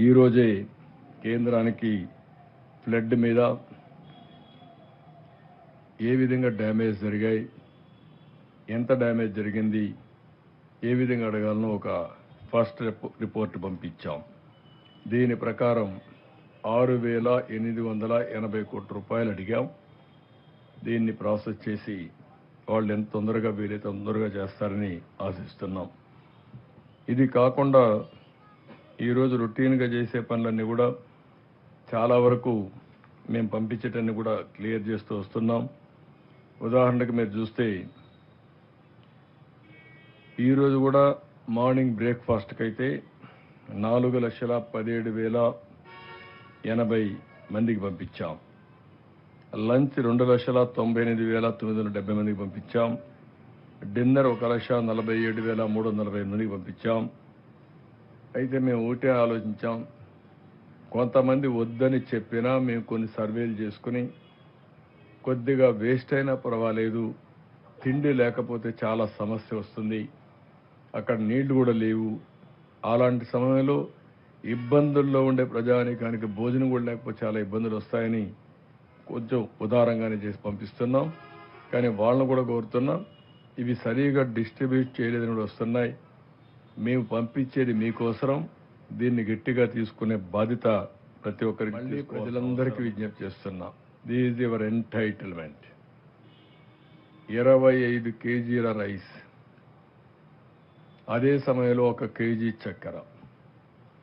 ఈరోజే కేంద్రానికి ఫ్లడ్ మీద ఏ విధంగా డ్యామేజ్ జరిగాయి ఎంత డ్యామేజ్ జరిగింది ఏ విధంగా అడగాలనో ఒక ఫస్ట్ రిపో- రిపోర్ట్ పంపించాం. దీని ప్రకారం ఆరు వేల ఎనిమిది వందల ఎనభై కోట్ల రూపాయలు అడిగాం. దీన్ని ప్రాసెస్ చేసి వాళ్ళు ఎంత తొందరగా వీలైతే తొందరగా చేస్తారని ఆశిస్తున్నాం. ఇది కాకుండా ఈరోజు రొటీన్గా చేసే పనులన్నీ కూడా చాలా వరకు మేము పంపించేటన్ని కూడా క్లియర్ చేస్తూ వస్తున్నాం. ఉదాహరణకు మీరు చూస్తే ఈరోజు కూడా మార్నింగ్ బ్రేక్ఫాస్ట్కి అయితే నాలుగు లక్షల పదిహేడు వేల ఎనభై మందికి పంపించాం. లంచ్ రెండు లక్షల తొంభై ఎనిమిది వేల తొమ్మిది వందల డెబ్బై మందికి పంపించాం. డిన్నర్ ఒక లక్ష నలభై ఏడు వేల మూడు వందల నలభై మందికి పంపించాం. అయితే మేము ఒకటే ఆలోచించాం. కొంతమంది వద్దని చెప్పినా మేము కొన్ని సర్వేలు చేసుకుని కొద్దిగా వేస్ట్ అయినా పర్వాలేదు తిండి లేకపోతే చాలా సమస్య వస్తుంది అక్కడ నీళ్ళు కూడా లేవు. అలాంటి సమయంలో ఇబ్బందుల్లో ఉండే ప్రజానీకానికి భోజనం కూడా లేకపోతే చాలా ఇబ్బందులు వస్తాయని కొంచెం ఉదారంగానే చేసి పంపిస్తున్నాం. కానీ వాళ్ళని కూడా కోరుతున్నాం ఇవి సరిగా డిస్ట్రిబ్యూట్ చేయలేదని కూడా వస్తున్నాయి. మేము పంపించేది మీకోసరం. దీన్ని గట్టిగా తీసుకునే బాధ్యత ప్రతి ఒక్కరికి ప్రజలందరికీ విజ్ఞప్తి చేస్తున్నాం. దిస్ యువర్ ఎంటైటిల్మెంట్ ఇరవై ఐదు కేజీల రైస్. అదే సమయంలో ఒక కేజీ చక్కెర.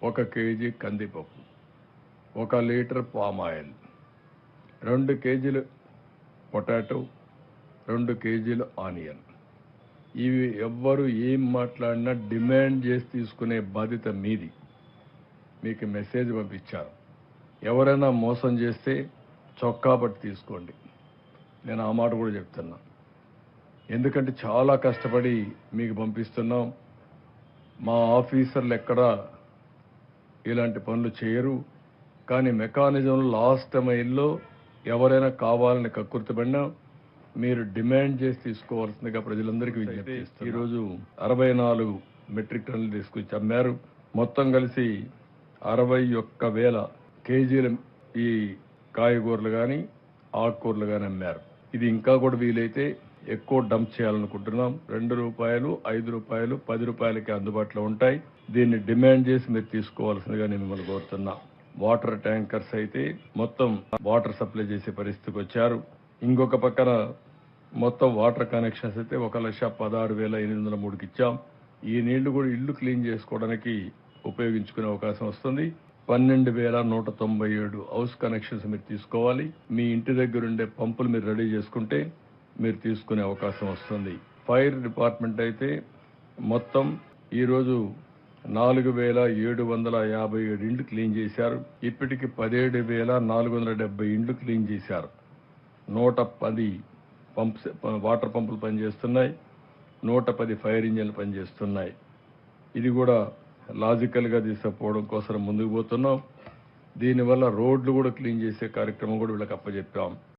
ఒక కేజీ కందిపప్పు. ఒక లీటర్ పామ్ ఆయిల్. రెండు కేజీలు పొటాటో. రెండు కేజీలు ఆనియన్. ఇవి ఎవ్వరు ఏం మాట్లాడినా డిమాండ్ చేసి తీసుకునే బాధ్యత మీది. మీకు మెసేజ్ పంపించారు ఎవరైనా మోసం చేస్తే చొక్కా పట్టి తీసుకోండి. నేను ఆ మాట కూడా చెప్తున్నా. ఎందుకంటే చాలా కష్టపడి మీకు పంపిస్తున్నాం. మా ఆఫీసర్లు ఎక్కడా ఇలాంటి పనులు చేయరు. కానీ మెకానిజం లాస్ట్ మైల్లో ఎవరైనా కావాలని కక్కుర్తిపడినా మీరు డిమాండ్ చేసి తీసుకోవాల్సిందిగా ప్రజలందరికీ విజ్ఞప్తి. ఈరోజు అరవై నాలుగు మెట్రిక్ టన్నులు తీసుకొచ్చి అమ్మారు. మొత్తం కలిసి అరవై ఒక్క వేల కేజీల ఈ కాయగూరలు కానీ ఆకుకూరలు కానీ అమ్మారు. ఇది ఇంకా కూడా వీలైతే ఎక్కువ డంప్ చేయాలనుకుంటున్నాం. రెండు రూపాయలు ఐదు రూపాయలు పది రూపాయలకి అందుబాటులో ఉంటాయి. దీన్ని డిమాండ్ చేసి మీరు తీసుకోవాల్సిందిగా నేను మిమ్మల్ని కోరుతున్నా. వాటర్ ట్యాంకర్స్ అయితే మొత్తం వాటర్ సప్లై చేసే పరిస్థితికి వచ్చారు. ఇంకొక పక్కన మొత్తం వాటర్ కనెక్షన్స్ అయితే ఒక లక్ష పదహారు వేల ఎనిమిది వందల మూడుకి ఇచ్చాం. ఈ నీళ్ళు కూడా ఇల్లు క్లీన్ చేసుకోవడానికి ఉపయోగించుకునే అవకాశం వస్తుంది. పన్నెండు వేల నూట తొంభై ఏడు హౌస్ కనెక్షన్స్ మీరు తీసుకోవాలి. మీ ఇంటి దగ్గర ఉండే పంపులు మీరు రెడీ చేసుకుంటే మీరు తీసుకునే అవకాశం వస్తుంది. ఫైర్ డిపార్ట్మెంట్ అయితే మొత్తం ఈరోజు నాలుగు వేల ఏడు వందల యాభై ఏడు ఇండ్లు క్లీన్ చేశారు. ఇప్పటికి పదిహేడు వేల నాలుగు వందల డెబ్బై ఇండ్లు క్లీన్ చేశారు. నూట పది పంప్స్ వాటర్ పంపులు పనిచేస్తున్నాయి. నూట పది ఫైర్ ఇంజన్లు పనిచేస్తున్నాయి. ఇది కూడా లాజికల్గా తీసుకుపోవడం కోసం ముందుకు పోతున్నాం. దీనివల్ల రోడ్లు కూడా క్లీన్ చేసే కార్యక్రమం కూడా వీళ్ళకి అప్పచెప్పాం.